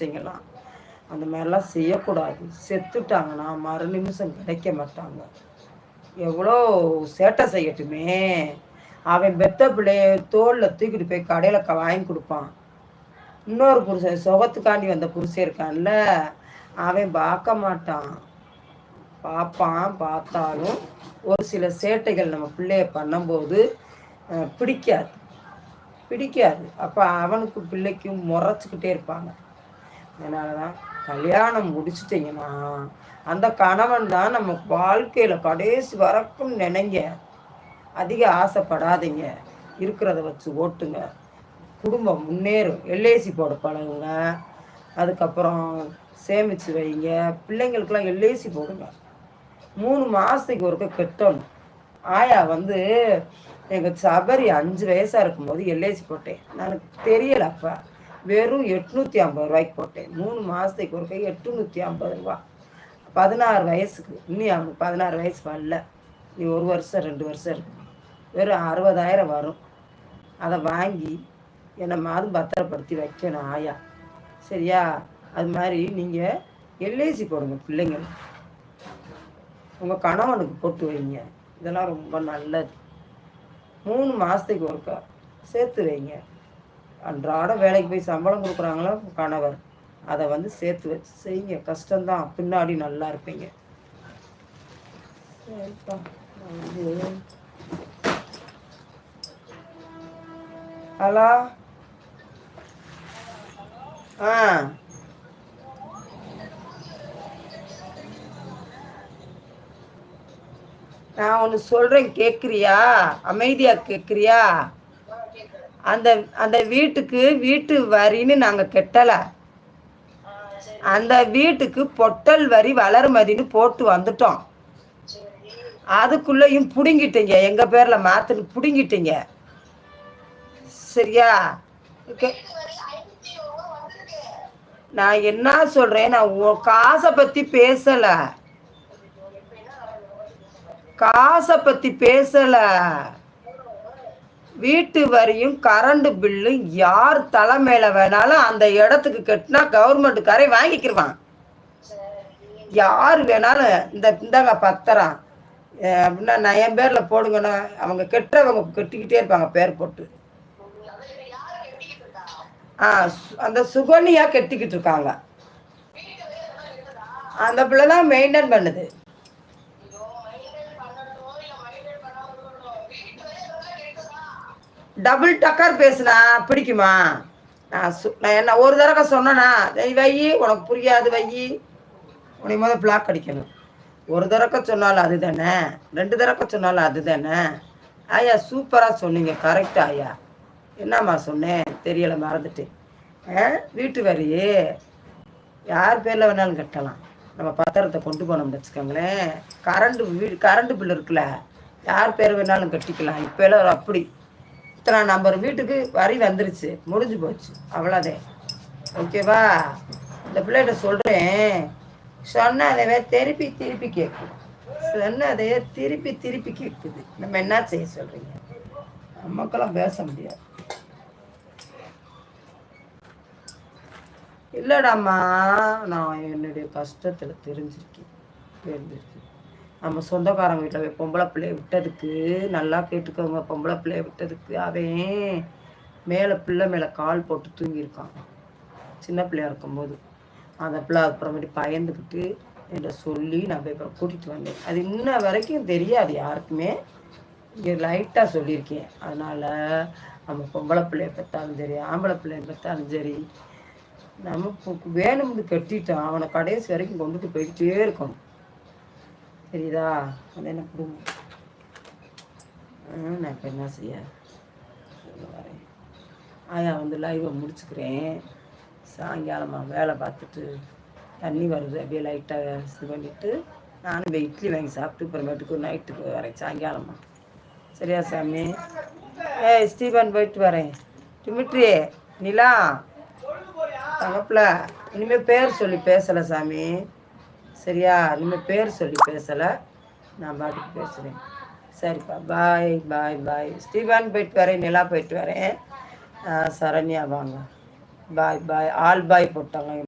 செய்யலாம். அந்த மாதிரிலாம் செய்யக்கூடாது. செத்துட்டாங்கன்னா மறு நிமிஷம் கிடைக்க மாட்டாங்க. எவ்வளோ சேட்டை செய்யட்டுமே. அவன் பெத்த பிள்ளைய தோளில் தூக்கிட்டு போய் கடையில் க வாங்கி கொடுப்பான். இன்னொரு புருஷன் சுகத்துக்காண்டி வந்த புருஷன் இருக்கான்ல அவன் பார்க்க மாட்டான். பார்ப்பான் பார்த்தாலும் ஒரு சில சேட்டைகள் நம்ம பிள்ளைய பண்ணும்போது பிடிக்காது. பிடிக்காது. அப்போ அவனுக்கு பிள்ளைக்கும் முறைச்சிக்கிட்டே இருப்பாங்க. அதனால தான் கல்யாணம் முடிச்சிட்டிங்கன்னா அந்த கணவன் தான் நம்ம வாழ்க்கையில் கடைசி வரைக்கும் நினைங்க. அதிக ஆசைப்படாதீங்க. இருக்கிறத வச்சு ஓட்டுங்க. குடும்பம் முன்னேறும். எல்ஐசி போட பழகுங்க. அதுக்கப்புறம் சேமித்து வைங்க. பிள்ளைங்களுக்கெல்லாம் எல்ஐசி போடுங்க. மூணு மாதத்துக்கு ஒருக்க கெட்டணும். ஆயா வந்து எங்கள் சபரி அஞ்சு வயசாக இருக்கும்போது எல்ஐசி போட்டேன். எனக்கு தெரியல அப்போ. வெறும் எட்நூற்றி ஐம்பது ரூபாய்க்கு போட்டேன். மூணு மாதத்துக்கு ஒரு கை எட்டுநூற்றி ஐம்பது ரூபா. பதினாறு வயசுக்கு இன்னும் அவனுக்கு பதினாறு வயசு வரல. நீ ஒரு வருஷம் ரெண்டு வருஷம் இருக்கு. வெறும் அறுபதாயிரம் வரும். அதை வாங்கி என்னை மாதம் பத்திரப்படுத்தி வைக்கணும் ஆயா. சரியா? அது மாதிரி நீங்கள் எல்ஐசி போடுங்க பிள்ளைங்களுக்கு உங்கள் கணவனுக்கு போட்டு வைங்க. இதெல்லாம் ரொம்ப நல்லது. மூணு மாதத்துக்கு ஒருக்கா சேர்த்து வைங்க. அன்றாட வேலைக்கு போய் சம்பளம் கொடுக்குறாங்களோ கணவர்? அதை வந்து சேர்த்து வச்சு செய்யுங்க. கஷ்டம்தான். பின்னாடி நல்லா இருப்பீங்க. ஹலோ? ஆ. நான் ஒன்று சொல்கிறேன் கேட்குறியா அமைதியாக கேட்குறியா அந்த அந்த வீட்டுக்கு வீட்டு வரின்னு நாங்கள் கெட்டலை. அந்த வீட்டுக்கு பொட்டல் வரி வளர்மதின்னு போட்டு வந்துட்டோம். அதுக்குள்ளேயும் பிடுங்கிட்டீங்க. எங்கள் பேரில் மாற்றுன்னு பிடுங்கிட்டீங்க. சரியா? நான் என்ன சொல்கிறேன் நான் காசை பற்றி பேசலை. காசை பற்றி பேசலை. வீட்டு வரியும் கரண்ட் பில்லும் யார் தலைமையில வேணாலும் அந்த இடத்துக்கு கட்டினா கவர்மெண்ட்டுக்காரே வாங்கிக்கிருவான். யார் வேணாலும் இந்த இந்தாங்க பத்திரம். அப்படின்னா நான் என் பேரில் போடுங்கன்னா அவங்க கெட்டவங்க கட்டிக்கிட்டே இருப்பாங்க பேர் போட்டு. ஆ அந்த சுகன்யா கெட்டிக்கிட்டு இருக்காங்க. அந்த பிள்ளை தான் மெயின்டைன் பண்ணுது. டபுள் டக்கர் பேசுனா பிடிக்குமா? நான் சு நான் என்ன ஒரு தடவை சொன்னேன்னா வையி உனக்கு புரியாது வை. உனக்கு முதல் பிளாக் அடிக்கணும். ஒரு தடவை சொன்னாலும் அது தானே ரெண்டு தடவை சொன்னாலும் அது தானே ஐயா சூப்பராக சொன்னீங்க கரெக்டா ஐயா என்னம்மா சொன்னேன்? தெரியலை மறந்துட்டு. வீட்டு வரி யார் பேரில் வேணாலும் கட்டலாம். நம்ம பத்திரத்தை கொண்டு போனோம்னு வச்சுக்கோங்களேன். கரண்ட் வீடு கரண்ட் பில் இருக்குல்ல யார் பேர் வேணாலும் கட்டிக்கலாம். இப்போ எல்லாம் அப்படி. இத்தனை நம்பர் வீட்டுக்கு வரி வந்துருச்சு. முடிஞ்சு போச்சு. அவ்வளோதே ஓகேவா? இந்த பிள்ளைகிட்ட சொல்கிறேன் சொன்னதவே திருப்பி திருப்பி கேட்குது. சொன்னதையே திருப்பி திருப்பி கேட்குது. நம்ம என்ன செய்ய சொல்கிறீங்க நமக்கெல்லாம் பேச முடியாது. இல்லைடாம்மா நான் என்னுடைய கஷ்டத்தில் தெரிஞ்சிருக்கேன். தெரிஞ்சிருக்கேன். நம்ம சொந்தக்காரங்க வீட்டில் போய் பொம்பளை பிள்ளைய விட்டதுக்கு நல்லா கேட்டுக்கோங்க பொம்பளை பிள்ளைய விட்டதுக்கு அவன் மேலே பிள்ளை மேலே கால் போட்டு தூங்கியிருக்கான். சின்ன பிள்ளையா இருக்கும்போது. அந்த பிள்ளை அப்புறமேட்டு பயந்துக்கிட்டு என்கிட்ட சொல்லி நான் போய் கூட்டிகிட்டு வந்தேன். அது இன்ன வரைக்கும் தெரியாது யாருக்குமே. இங்கே லைட்டாக சொல்லியிருக்கேன். அதனால் நம்ம பொம்பளை பிள்ளைய பெற்றாலும் சரி ஆம்பளை பிள்ளைய பெற்றாலும் சரி நம்ம வேணும்னு கட்டிட்டான் அவனை கடைசி வரைக்கும் கொண்டுட்டு போயிட்டே இருக்கணும். தெரியுதா? அது என்ன குடும்பம்? நான் இப்போ என்ன செய்ய? வரேன். ஆயா வந்து லைவை முடிச்சுக்கிறேன். சாயங்காலமாக வேலை பார்த்துட்டு தண்ணி வருது. அப்படியே லைட்டாக இது பண்ணிவிட்டு நானும் போய் இட்லி வாங்கி சாப்பிட்டு அப்புறமேட்டுக்கு நைட்டுக்கு வரேன் சாயங்காலமாக சரியா சாமி? ஏ ஸ்டீபன் போயிட்டு வரேன். டிமிட்ரி நிலா. தகப்பில் இனிமேல் பேர் சொல்லி பேசலை சாமி. சரியா? இனிமேல் பேர் சொல்லி பேசலை. நான் பாட்டுக்கு பேசுகிறேன் சரிப்பா பாய் பாய் பாய் ஸ்டீவான் போயிட்டு வரேன் நிலா போயிட்டு வரேன். சரண்யா வாங்க. பாய் பாய் ஆல் பாய் போட்டாங்க.